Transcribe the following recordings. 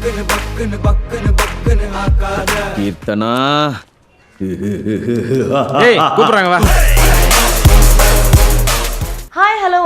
பக்குன்னு பக்குன்னு பக்குன்னு பக்குன்னு ஆக்காத. கீர்த்தனா. கூப்பிடுறாங்க வா.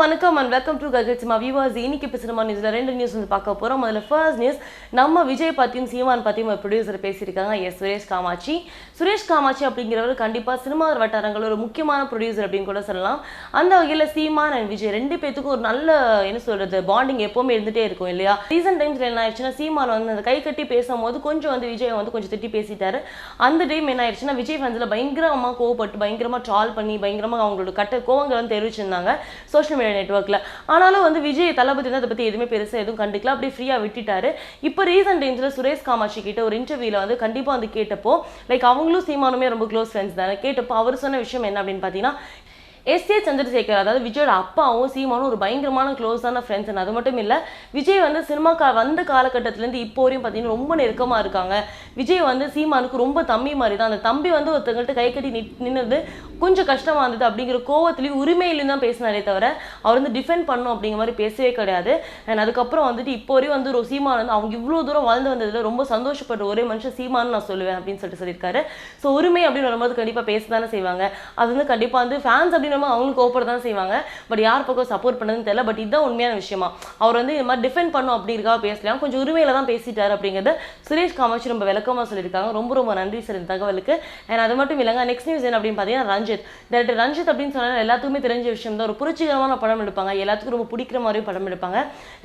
வணக்கம் அண்ட் வெல்கம் டு கஜெட் சிமா வியூவர்ஸ் இன்னைக்கு இப்போ சினிமா நியூஸில் ரெண்டு நியூஸ் வந்து பார்க்க போகிறோம் முதல்ல ஃபர்ஸ்ட் நியூஸ் நம்ம விஜய் பற்றியும் சீமான் பற்றியும் ஒரு ப்ரொடியூசர் பேசியிருக்காங்க. எஸ் சுரேஷ் காமாட்சி. சுரேஷ் காமாட்சி அப்படிங்கிறவர் கண்டிப்பாக சினிமா வட்டாரங்கள் ஒரு முக்கியமான ப்ரொடியூசர் அப்படின்னு கூட சொல்லலாம். அந்த வகையில் சீமான் அண்ட் விஜய் ரெண்டு பேத்துக்கும் ஒரு நல்ல என்ன சொல்கிறது பாண்டிங் எப்போவுமே இருந்துகிட்டே இருக்கும் இல்லையா? ரீசெண்ட் டைம்ஸ்ல என்ன ஆயிடுச்சுன்னா சீமான் வந்து அந்த கை கட்டி பேசும்போது கொஞ்சம் வந்து விஜய் வந்து கொஞ்சம் திட்டி பேசிட்டாரு. அந்த டைம் என்ன ஆயிடுச்சுன்னா விஜய் ஃபேன்ஸில் பயங்கரமாக கோவப்பட்டு பயங்கரமாக ட்ரால் பண்ணி பயங்கரமாக அவங்களோட கட்ட கோவங்கள் வந்து தெரிவிச்சிருந்தாங்க. சோஷியல் மீடியா நெட்ஒர்க்கில் ஆனாலும் வந்து விஜய் தளபதி வந்து அதை பற்றி எதுவுமே பெருசாக எதுவும் கண்டுக்கல. அப்படியே ஃப்ரீயாக விட்டுட்டாரு. இப்போ ரீசெண்ட் டேஞ்சில் சுரேஷ் காமாட்சி கிட்ட ஒரு இன்டர்வியூவில் வந்து கண்டிப்பாக வந்து கேட்டப்போ லைக் அவங்களும் சீமானுமே ரொம்ப க்ளோஸ் ஃப்ரெண்ட்ஸ் தானே. கேட்டப்போ அவர் சொன்ன விஷயம் என்ன அப்படின்னு பார்த்தீங்கன்னா எஸ் ஏ சந்திரசேகர் அதாவது விஜயோட அப்பாவும் சீமானும் ஒரு பயங்கரமான க்ளோஸான ஃப்ரெண்ட்ஸ் அது மட்டும் இல்லை விஜய் வந்து சினிமா கா வந்த காலகட்டத்திலேருந்து இப்போ வரையும் பார்த்தீங்கன்னா ரொம்ப நெருக்கமாக இருக்காங்க. விஜய் வந்து சீமானுக்கு ரொம்ப தம்பி மாதிரி தான் அந்த தம்பி வந்து ஒருத்தங்கள்ட்ட கை கட்டி நின்றது நின்னது கொஞ்சம் கஷ்டமாக இருந்தது அப்படிங்கிற கோவத்துலேயும் உரிமையிலையும் தான் பேசினாரே தவிர அவர் வந்து டிஃபெண்ட் பண்ணும் அப்படிங்கிற மாதிரி பேசவே கிடையாது. அண்ட் அதுக்கப்புறம் வந்துட்டு இப்போ வரையும் வந்து ஒரு சீமான் வந்து அவங்க இவ்வளோ தூரம் வாழ்ந்து வந்ததில் ரொம்ப சந்தோஷப்படுற ஒரே மனுஷன் சீமான்னு நான் சொல்லுவேன் அப்படின்னு சொல்லிட்டு சொல்லியிருக்காரு. ஸோ உரிமை அப்படின்னு வரும்போது கண்டிப்பாக பேச தானே செய்வாங்க. அது வந்து கண்டிப்பாக வந்து ஃபேன்ஸ் அப்படின்னு வரும்போது அவங்களுக்கு கோப்பட தான் செய்வாங்க. பட் யார் பக்கம் சப்போர்ட் பண்ணதுன்னு தெரியல. பட் இதுதான் உண்மையான விஷயமா. அவர் வந்து இந்த மாதிரி டிஃபெண்ட் பண்ணும் அப்படிங்கிறக்காக பேசலாம் கொஞ்சம் உரிமையில தான் பேசிட்டாரு அப்படிங்கிறத சுரேஷ் காமாட்சி ரொம்ப விளக்கமாக சொல்லியிருக்காங்க. ரொம்ப ரொம்ப நன்றி சார் இந்த தகவலுக்கு. அண்ட் அது மட்டும் இல்லைங்க நெக்ஸ்ட் நியூஸ் என்ன அப்படின்னு பார்த்தீங்கன்னா ரஞ்சித். டேரக்டர் ரஞ்சித் அப்படின்னு சொன்னால் எல்லாத்துக்குமே தெரிஞ்ச விஷயம் தான். ஒரு புரட்சிகரமான படம் எடுப்பாங்க. எல்லாத்துக்கும் ரொம்ப பிடிக்கிற மாதிரியும் படம் எடுப்பாங்க.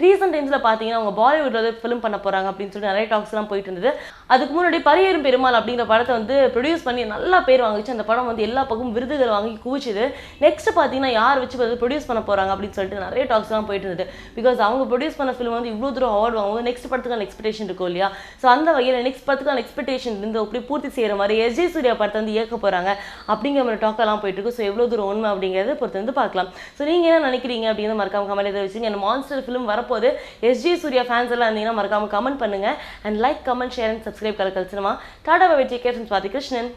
ரீசெண்ட் டைம்ஸில் பார்த்தீங்கன்னா அவங்க பாலிவுட்ல வந்து ஃபிலிம் பண்ண போகிறாங்க அப்படின்னு சொல்லி நிறைய டாக்ஸ்லாம் போயிட்டு இருந்தது. அதுக்கு முன்னாடி பரியேறும் பெருமாள் அப்படிங்கிற படத்தை வந்து ப்ரொடியூஸ் பண்ணி நல்லா பேர் வாங்கிச்சு. அந்த படம் வந்து எல்லா பக்கமும் விருதுகள் வாங்கி குவிச்சுது. நெக்ஸ்ட் பார்த்தீங்கன்னா யார் வச்சு பார்த்து ப்ரொடியூஸ் பண்ண போகிறாங்க அப்படின்னு சொல்லிட்டு நிறைய டாக்ஸ்லாம் போயிட்டு இருந்தது. பிகாஸ் அவங்க ப்ரொடியூஸ் பண்ண ஃபிலிம் வந்து இவ்வளோ தூரம் அவார்டு வாங்கும்போது நெக்ஸ்ட் படத்துக்கான எக்ஸ்பெக்டேஷன் இருக்கும் இல்லையா? ஸோ அந்த வகையில் நெக்ஸ்ட் படத்துக்கான எக்ஸ்பெக்டேஷன் இருந்து அப்படி பூர்த்தி செய்கிற மாதிரி எஸ்ஜே சூர்யா படத்தை வந்து இயக்க போகிறாங்க அப்படிங்கிற மாதிரி டாக்கெல்லாம் போயிட்டு இருக்கு. ஸோ எவ்வளோ தூரம் உண்மை அப்படிங்கிறத பொறுத்து வந்து பார்க்கலாம். ஸோ நீங்கள் என்ன நினைக்கிறீங்க அப்படின்னு மறக்காம கமெண்ட் எதாவது வச்சுங்க என் மான்ஸ்டர் ஃபிலிம் வரப்போது எஸ்ஜே சூர்யா ஃபேன்ஸ் எல்லாம் இருந்தீங்கன்னா மறக்காம கமெண்ட் பண்ணுங்க. And like comment share and subscribe Kalakkal cinema. Tata வெற்றி கேட்டன் சுவாதி கிருஷ்ணன்.